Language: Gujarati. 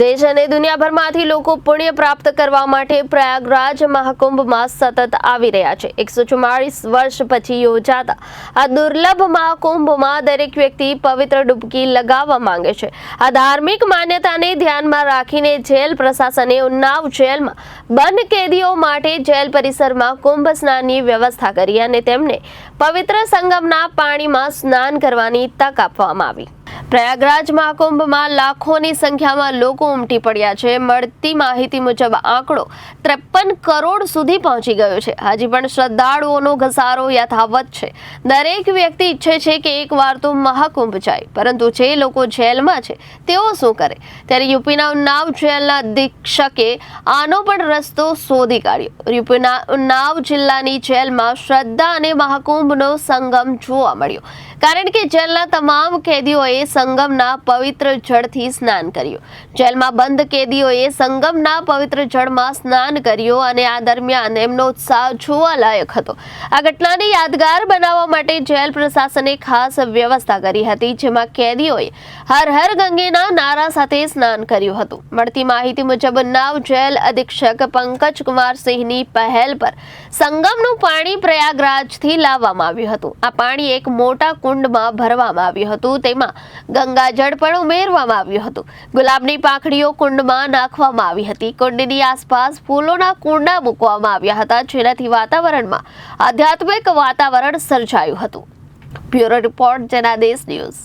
દેશ અને દુનિયાભરમાંથી લોકો પુણ્ય પ્રાપ્ત કરવા માટે પ્રયાગરાજ મહાકુંભમાં સતત આવી રહ્યા છે. એકસો ચુમ્માળીસ વર્ષ પછી યોજાતા આ દુર્લભ મહાકુંભમાં દરેક વ્યક્તિ પવિત્ર ડૂબકી લગાવવા માંગે છે. આ ધાર્મિક માન્યતાને ધ્યાનમાં રાખીને જેલ પ્રશાસને ઉન્નાવ જેલમાં બંધ કેદીઓ માટે જેલ પરિસરમાં કુંભ સ્નાનની વ્યવસ્થા કરી અને તેમને પવિત્ર સંગમના પાણીમાં સ્નાન કરવાની તક આપવામાં આવી. પ્રયાગરાજ મહાકુંભમાં લાખોની સંખ્યામાં લોકો ઉમટી પડ્યા છે. મળતી માહિતી મુજબ આંકડો ત્રેપન કરોડ સુધી પહોંચી ગયો છે. હજી પણ શ્રદ્ધાળુઓનો ઘસારો યથાવત છે. દરેક વ્યક્તિ ઈચ્છે છે કે એકવાર તો મહાકુંભ જાય. પરંતુ જે લોકો જેલમાં છે, તેઓ શું કરે? ત્યારે યુપીના ઉન્નાવ જેલના અધિક્ષકે આનો પણ રસ્તો શોધી કાઢ્યો. યુપીના ઉન્નાવ જિલ્લાની જેલમાં શ્રદ્ધા અને મહાકુંભનો સંગમ જોવા મળ્યો. કારણ કે જેલના તમામ કેદીઓએ સંગમના પવિત્ર જળથી સ્નાન કર્યું. જેલમાં બંધ કેદીઓએ સંગમના પવિત્ર જળમાં સ્નાન કર્યું અને આ દરમિયાન એમનો ઉત્સાહ જોવાલાયક હતો. આ ઘટનાને યાદગાર બનાવવા માટે જેલ પ્રશાસને ખાસ વ્યવસ્થા કરી હતી, જેમાં કેદીઓએ હર હર ગંગેના નારા સાથે સ્નાન કર્યું હતું. મળતી માહિતી મુજબ ઉન્નાવ જેલ અધિક્ષક પંકજ કુમાર સિંહની પહેલ પર સંગમનું પાણી પ્રયાગરાજથી લાવવામાં આવ્યું હતું. આ પાણી એક મોટા કુંડમાં ભરવામાં આવ્યું હતું. તેમાં ગંગાજળ પણ ઉમેરવામાં આવ્યું હતું. ગુલાબની પાંખડીઓ કુંડમાં નાખવામાં આવી હતી. કુંડની આસપાસ ફૂલોના કુંડા મૂકવામાં આવ્યા હતા. જેનાથી વાતાવરણમાં આધ્યાત્મિક વાતાવરણ સર્જાયું હતું. Bureau report, Janadesh news.